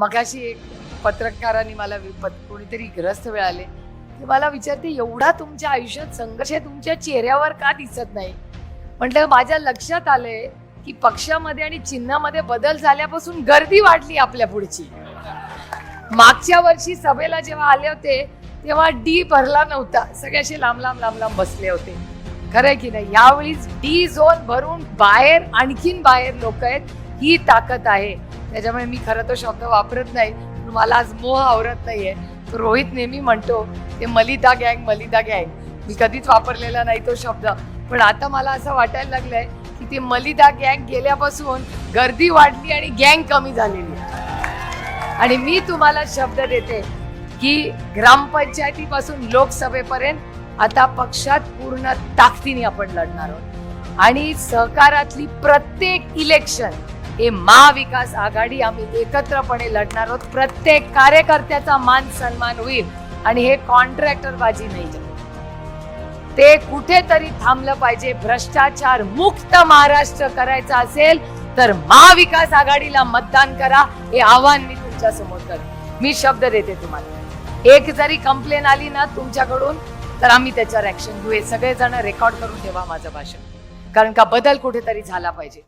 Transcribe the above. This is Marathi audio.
मगाशी एक पत्रकारांनी मला विपत कोणीतरी ग्रस्त मिळाले ते मला विचारते एवढा तुमच्या आयुष्यात संघर्ष तुमच्या चेहऱ्यावर का दिसत नाही? म्हटलं माझ्या लक्षात आलंय की पक्षामध्ये आणि चिन्हामध्ये बदल झाल्यापासून गर्दी वाढली आपल्या पुढची. मागच्या वर्षी सभेला जेव्हा आले होते तेव्हा डी भरला नव्हता. सगळ्याशी लांब लांब लांब लांब बसले होते. खरंय की नाही? यावेळीच डी झोन भरून बाहेर आणखीन बाहेर लोक आहेत ही ताकद आहे. त्याच्यामुळे मी खरं तो शब्द वापरत नाही पण मला आज मोह आवरत नाहीये. आहे रोहित नेहमी म्हणतो ते मलिदा गँग मलिदा गँग. मी कधीच वापरलेला नाही तो शब्द. पण आता मला असं वाटायला लागलंय की ते मलिदा गँग गेल्यापासून गर्दी वाढली आणि गँग कमी झालेली आहे. आणि मी तुम्हाला शब्द देते की ग्रामपंचायतीपासून लोकसभेपर्यंत आता पक्षात पूर्ण ताकदीने आपण लढणार आहोत. आणि सहकारातली प्रत्येक इलेक्शन हे महाविकास आघाडी आम्ही एकत्रपणे लढणार आहोत. प्रत्येक कार्यकर्त्याचा मान सन्मान होईल आणि हे कॉन्ट्रॅक्टर बाजी नाही. ते कुठेतरी थांबलं पाहिजे. भ्रष्टाचार मुक्त महाराष्ट्र करायचा असेल तर महाविकास आघाडीला मतदान करा. हे आव्हान मी तुमच्यासमोर करते. मी शब्द देते तुम्हाला. एक जरी कंप्लेन आली ना तुमच्याकडून तर आम्ही त्याच्यावर ऍक्शन घेऊ. सगळेजण रेकॉर्ड करून ठेवा माझं भाषण. कारण का बदल कुठेतरी झाला पाहिजे.